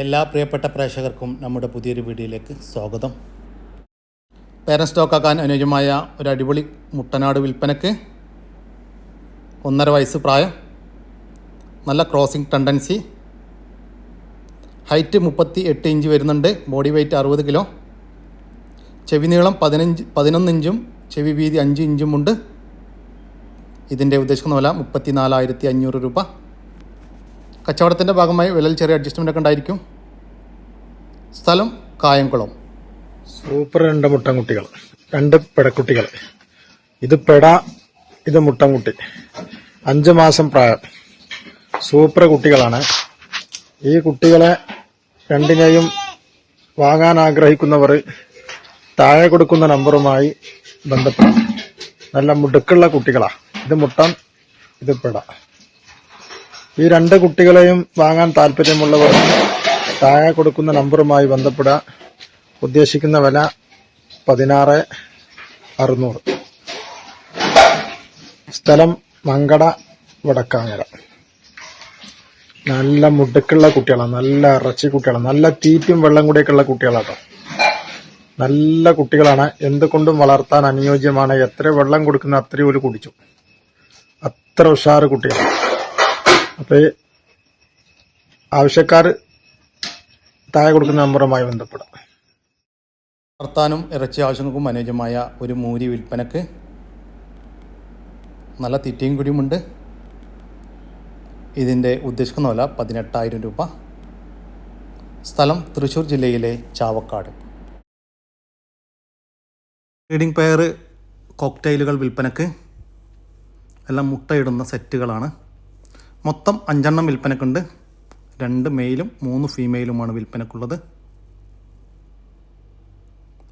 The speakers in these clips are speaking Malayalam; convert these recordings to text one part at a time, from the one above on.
എല്ലാ പ്രിയപ്പെട്ട പ്രേക്ഷകർക്കും നമ്മുടെ പുതിയൊരു വീഡിയോയിലേക്ക് സ്വാഗതം. പേരൻ സ്റ്റോക്കാക്കാൻ അനുയോജ്യമായ ഒരു അടിപൊളി മുട്ടനാട് വിൽപ്പനക്ക് ഒന്നര വയസ്സ് പ്രായം നല്ല ക്രോസിംഗ് ടെൻഡൻസി ഹൈറ്റ് മുപ്പത്തി എട്ട് ഇഞ്ച് വരുന്നുണ്ട് ബോഡി വെയ്റ്റ് അറുപത് കിലോ ചെവി നീളം പതിനഞ്ച് പതിനൊന്ന് ഇഞ്ചും ചെവി വീതി അഞ്ച് ഇഞ്ചുമുണ്ട് ഇതിന്റെ ഉദ്ദേശിക്കുന്ന വില മുപ്പത്തി നാലായിരത്തി അഞ്ഞൂറ് രൂപ. കച്ചവടത്തിന്റെ ഭാഗമായി വിലയിൽ ചെറിയ അഡ്ജസ്റ്റ്മെന്റ് ഒക്കെ ഉണ്ടായിരിക്കും. സ്ഥലം കായംകുളം. സൂപ്പർ രണ്ട് മുട്ടൻകുട്ടികൾ. രണ്ട് പെടക്കുട്ടികൾ. ഇത് പെട ഇത് മുട്ടൻകുട്ടി. അഞ്ച് മാസം പ്രായം. സൂപ്പർ കുട്ടികളാണ്. ഈ കുട്ടികളെ രണ്ടിനെയും വാങ്ങാൻ ആഗ്രഹിക്കുന്നവർ താഴെ കൊടുക്കുന്ന നമ്പറുമായി ബന്ധപ്പെടാം. നല്ല മുടുക്കുള്ള കുട്ടികളാണ് ഇത് മുട്ടൻ ഇത് പെട. ഈ രണ്ട് കുട്ടികളെയും വാങ്ങാൻ താല്പര്യമുള്ളവർ താഴെ കൊടുക്കുന്ന നമ്പറുമായി ബന്ധപ്പെടുക. ഉദ്ദേശിക്കുന്ന വില പതിനാറ് അറുന്നൂറ്. സ്ഥലം മങ്കട വടക്കാങ്ങര. നല്ല മുടുക്കുള്ള കുട്ടികളാണ് നല്ല ഇറച്ചി കുട്ടികളാണ് നല്ല തീറ്റും വെള്ളം കൂടിയൊക്കെ ഉള്ള കുട്ടികളാട്ടോ. നല്ല കുട്ടികളാണ്. എന്തുകൊണ്ടും വളർത്താൻ അനുയോജ്യമാണ്. എത്ര വെള്ളം കൊടുക്കുന്ന അത്രയും ഒരു കുടിച്ചു. അത്ര ഉഷാറ് കുട്ടികളാണ് അപ്പൊ ഈ ആവശ്യക്കാർ താഴെ കൊടുക്കുന്ന നമ്പറുമായി ബന്ധപ്പെടാം. വർത്താനും ഇറച്ചി ആവശ്യങ്ങൾക്കും അനുയോജ്യമായ ഒരു മൂരി വിൽപ്പനക്ക് നല്ല തിറ്റയും കുടിയുമുണ്ട്. ഇതിന്റെ ഉദ്ദേശിക്കുന്ന വില പതിനെട്ടായിരം രൂപ. സ്ഥലം തൃശ്ശൂർ ജില്ലയിലെ ചാവക്കാട്. ട്രീഡിംഗ് പെയർ കോക്ടെയിലുകൾ വിൽപ്പനക്ക് എല്ലാം മുട്ടയിടുന്ന സെറ്റുകളാണ് മൊത്തം അഞ്ചെണ്ണം വിൽപ്പനക്കുണ്ട്. രണ്ട് മെയിലും മൂന്ന് ഫീമെയിലുമാണ് വിൽപ്പനക്കുള്ളത്.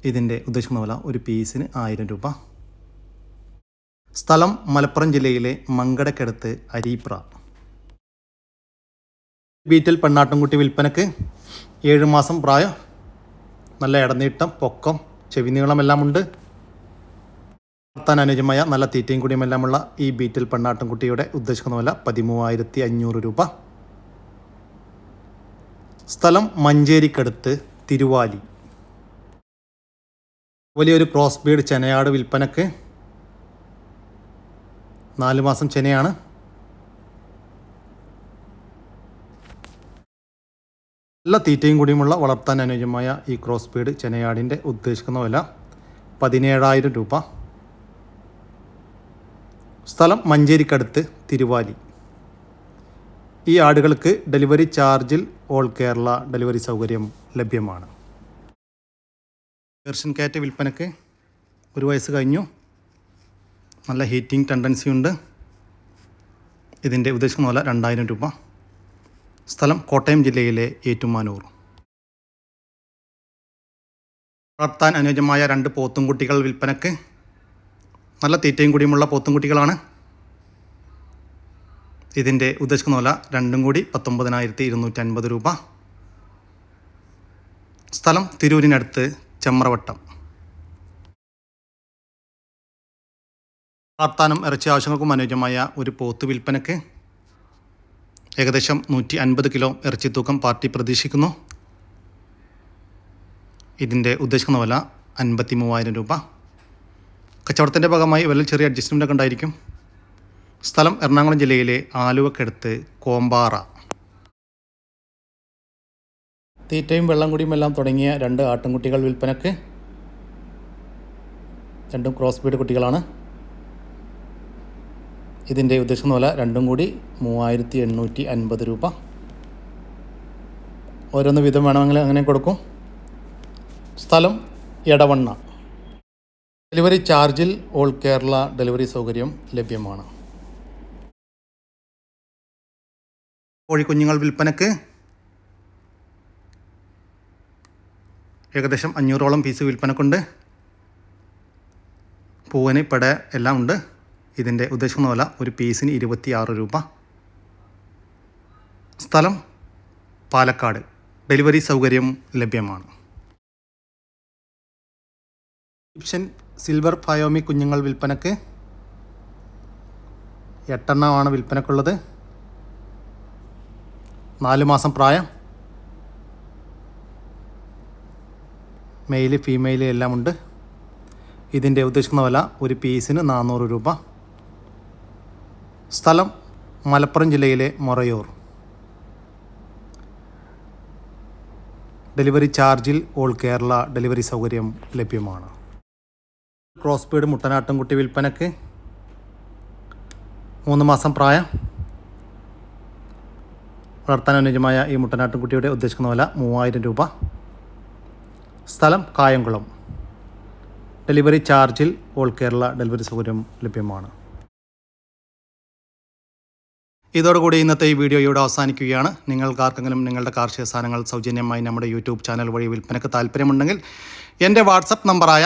ഇതിന്റെ ഉദ്ദേശിക്കുന്ന വില ഒരു പീസിന് ആയിരം രൂപ. സ്ഥലം മലപ്പുറം ജില്ലയിലെ മങ്കടക്കടുത്ത് അരീപ്ര. ബീറ്റൽ പെണ്ണാട്ടുംകുട്ടി വിൽപ്പനക്ക് ഏഴ് മാസം പ്രായം. നല്ല ഇടനീട്ടം പൊക്കം ചെവിനീളമെല്ലാം ഉണ്ട്. വളർത്താൻ അനുജമായ നല്ല തീറ്റയും കുടിയുമെല്ലാമുള്ള ഈ ബീറ്റിൽ പെണ്ണാട്ടുംകുട്ടിയുടെ ഉദ്ദേശിക്കുന്ന വില പതിമൂവായിരത്തി അഞ്ഞൂറ് രൂപ. സ്ഥലം മഞ്ചേരിക്കടുത്ത് തിരുവാലി. വലിയൊരു ക്രോസ്ബീഡ് ചെനയാട് വിൽപ്പനക്ക് നാല് മാസം ചെനയാണ്. നല്ല തീറ്റയും കൂടിയുമുള്ള വളർത്താൻ അനുയോജ്യമായ ഈ ക്രോസ്ബീഡ് ചെനയാടിന്റെ ഉദ്ദേശിക്കുന്ന വില പതിനേഴായിരം രൂപ. സ്ഥലം മഞ്ചേരിക്കടുത്ത് തിരുവാലി. ഈ ആടുകൾക്ക് ഡെലിവറി ചാർജിൽ ഓൾ കേരള ഡെലിവറി സൗകര്യം ലഭ്യമാണ്. പേർഷ്യൻ കാറ്റ് വിൽപ്പനക്ക് ഒരു വയസ്സ് കഴിഞ്ഞു. നല്ല ഹീറ്റിംഗ് ടെൻഡൻസി ഉണ്ട്. ഇതിന്റെ ഉദ്ദേശിക്കുന്ന വില രണ്ടായിരം രൂപ. സ്ഥലം കോട്ടയം ജില്ലയിലെ ഏറ്റുമാനൂർ. വളർത്താൻ അനുയോജ്യമായ രണ്ട് പോത്തുംകുട്ടികൾ വിൽപ്പനക്ക് നല്ല തീറ്റയും കൂടിയുമുള്ള പോത്തുംകുട്ടികളാണ്. ഇതിന്റെ ഉദ്ദേശിക്കുന്ന വില രണ്ടും കൂടി പത്തൊമ്പതിനായിരത്തി ഇരുന്നൂറ്റി അൻപത് രൂപ. സ്ഥലം തിരൂരിനടുത്ത് ചെമ്രവട്ടം. വളർത്താനും ഇറച്ചി ആവശ്യങ്ങൾക്കും അനുയോജ്യമായ ഒരു പോത്ത് വിൽപ്പനയ്ക്ക് ഏകദേശം നൂറ്റി അൻപത് കിലോ ഇറച്ചി തൂക്കം പാർട്ടി പ്രതീക്ഷിക്കുന്നു. ഇതിന്റെ ഉദ്ദേശിക്കുന്ന വില അൻപത്തി മൂവായിരം രൂപ. കച്ചവടത്തിന്റെ ഭാഗമായി വല്ല ചെറിയ അഡ്ജസ്റ്റ്മെന്റ് ഒക്കെ ഉണ്ടായിരിക്കും. സ്ഥലം എറണാകുളം ജില്ലയിലെ ആലുവക്കടുത്ത് കോമ്പാറ. തീറ്റയും വെള്ളം കുടിയും എല്ലാം തുടങ്ങിയ രണ്ട് ആട്ടിൻകുട്ടികൾ വിൽപ്പനക്ക്. രണ്ടും ക്രോസ് ബീഡ് കുട്ടികളാണ്. ഇതിന്റെ ഉദ്ദേശം വില രണ്ടും കൂടി മൂവായിരത്തി എണ്ണൂറ്റി അൻപത് രൂപ. ഓരോന്ന് വിധം വേണമെങ്കിൽ അങ്ങനെ കൊടുക്കും. സ്ഥലം എടവണ്ണ. ഡെലിവറി ചാർജിൽ ഓൾ കേരള ഡെലിവറി സൗകര്യം ലഭ്യമാണ്. കോഴിക്കുഞ്ഞുങ്ങൾ വിൽപ്പനക്ക് ഏകദേശം അഞ്ഞൂറോളം പീസ് വിൽപ്പനക്കുണ്ട്. പൂവന് പെട എല്ലാം ഉണ്ട്. ഇതിന്റെ ഉദ്ദേശിക്കുന്ന വില ഒരു പീസിന് ഇരുപത്തി ആറ് രൂപ. സ്ഥലം പാലക്കാട്. ഡെലിവറി സൗകര്യം ലഭ്യമാണ്. ഈജിപ്ഷ്യൻ സിൽവർ ഫയോമി കുഞ്ഞുങ്ങൾ വിൽപ്പനക്ക് എട്ടെണ്ണമാണ് വിൽപ്പനക്കുള്ളത്. നാല് മാസം പ്രായം. മെയിൽ ഫീമെയിൽ എല്ലാം ഉണ്ട് ഇതിന്റെ ഉദ്ദേശിക്കുന്ന വില ഒരു പീസിന് നാനൂറ് രൂപ. സ്ഥലം മലപ്പുറം ജില്ലയിലെ മൊറയൂർ. ഡെലിവറി ചാർജിൽ ഓൾ കേരള ഡെലിവറി സൗകര്യം ലഭ്യമാണ്. ക്രോസ് ബീഡ് മുട്ടനാട്ടുംകുട്ടി വിൽപ്പനക്ക്. മൂന്ന് മാസം പ്രായം. വളർത്താൻ അനുയോജ്യമായ ഈ മുട്ടനാട്ടുംകുട്ടിയുടെ ഉദ്ദേശിക്കുന്ന വില മൂവായിരം രൂപ. സ്ഥലം കായംകുളം. ഡെലിവറി ചാർജിൽ ഓൾ കേരള ഡെലിവറി സൗകര്യം ലഭ്യമാണ്. ഇതോടുകൂടി ഇന്നത്തെ ഈ വീഡിയോ ഇവിടെ അവസാനിക്കുകയാണ്. നിങ്ങൾക്കാർക്കെങ്കിലും നിങ്ങളുടെ കാർഷിക സാധനങ്ങൾ സൗജന്യമായി നമ്മുടെ യൂട്യൂബ് ചാനൽ വഴി വിൽപ്പനയ്ക്ക് താല്പര്യമുണ്ടെങ്കിൽ എന്റെ വാട്സപ്പ് നമ്പറായ